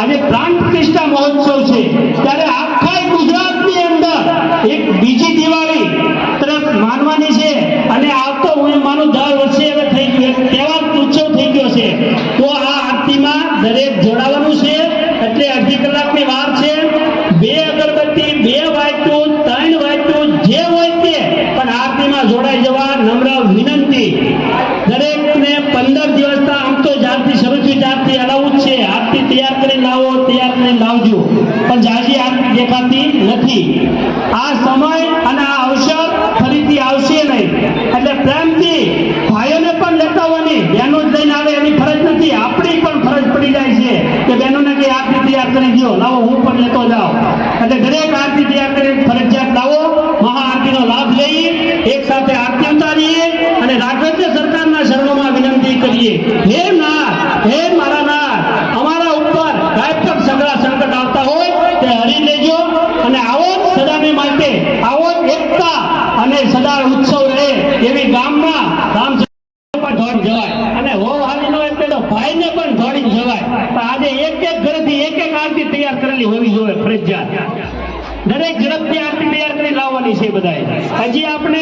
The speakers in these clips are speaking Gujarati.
આજે પ્રાણ પ્રતિષ્ઠા મહોત્સવ છે. ત્યારે આખા ગુજરાતની અંદર એક બીજી દિવાળી તરફ માનવાની છે અને આવતો હું માનું દર વર્ષે હવે થઈ ગયો, તહેવાર ઉત્સવ થઈ ગયો છે. તો આ આરતીમાં દરેક જોડાવાનું લાવો તે આપને લાવજો પણ જાજી આરતી દેખાતી નથી. આ સમય અને આ અવસર ફરીથી આવશે નહીં. એટલે પ્રેમથી ભાઈઓને પણ લેતા આવવાની બહેનો જ લઈને આવે એની ફરજ નથી. આપણી પણ ફરજ પડી જાય છે કે બહેનોને કે આરતી તૈયાર કરી દો લાવો, હું પણ લેતો જાઉં. એટલે દરેક આરતી તૈયાર કરી ફરજિયાત લાવો મહાઆરતીનો લાભ લઈએ એક સાથે આરતી ઉતારીએ અને રાઘવ્ય સરકારના શરણોમાં વિનંતી કરીએ હે નાથ હે મારા નાથ અમારા ઉપર કાંઈ પણ સગળા સંકટ આવતા હોય તે હરી લેજો અને આવો જ સદાને માટે આવો જ એકતા અને સદા ઉત્સવ રહે એવી ગામમાં રામ પણ દોડી જવાય. અને હો હાલી નો ભાઈને પણ દોડી જવાય. તો આજે એક એક ઘરથી એક એક આરતી તૈયાર કરેલી હોવી જોઈએ ફરજિયાત. દરેક ઝડપથી આરતી તૈયાર કરી લાવવાની છે બધાએ. હજી આપણે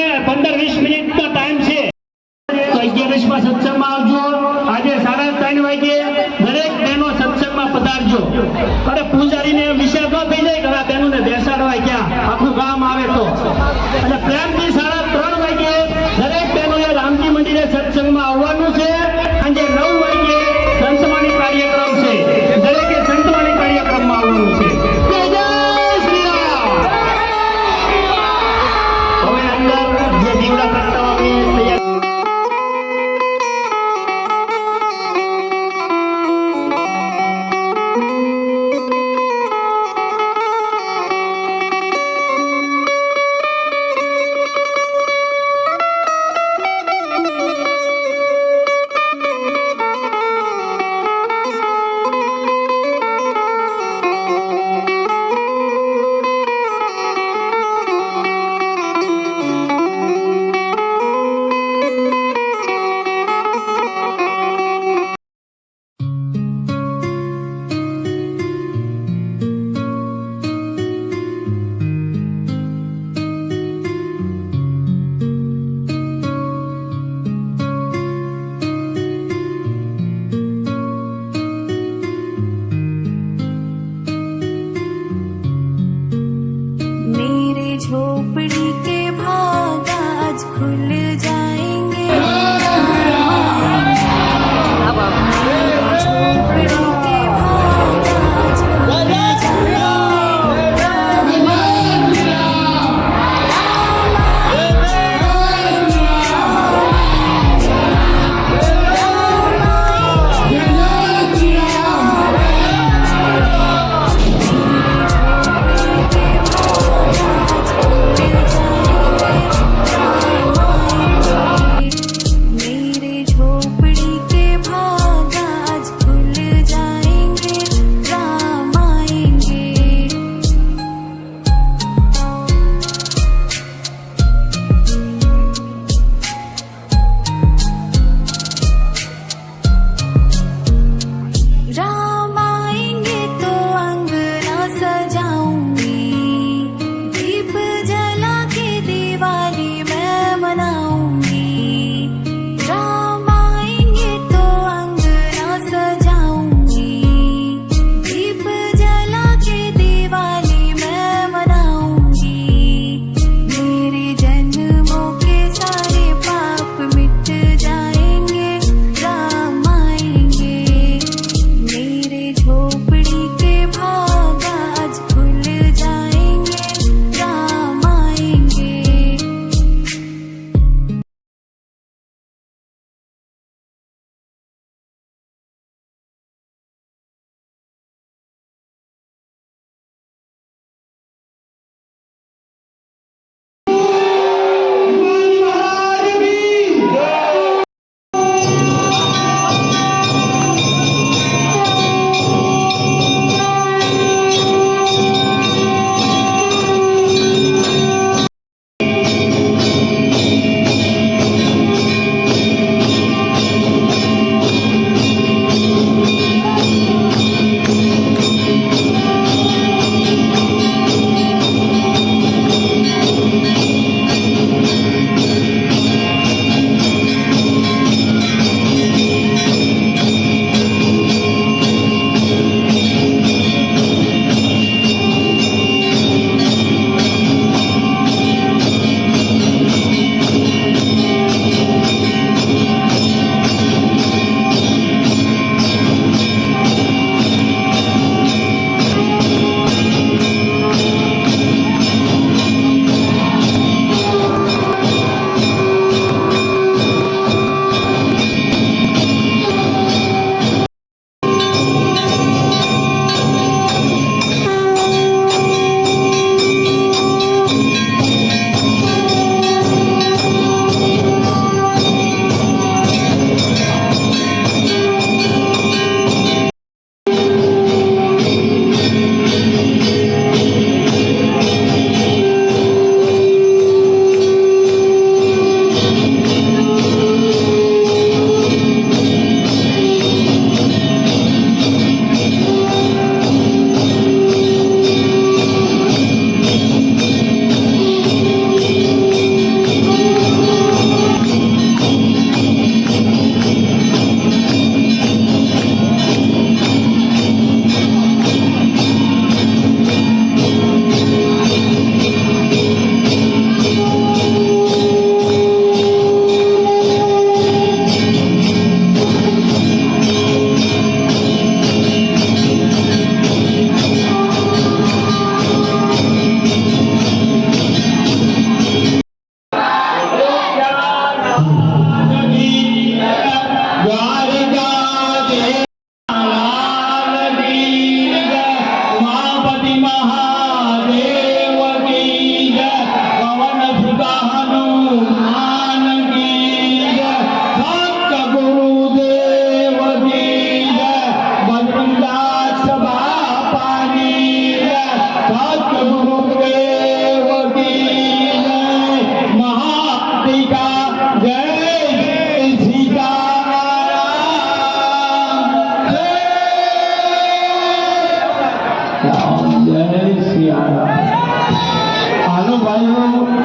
não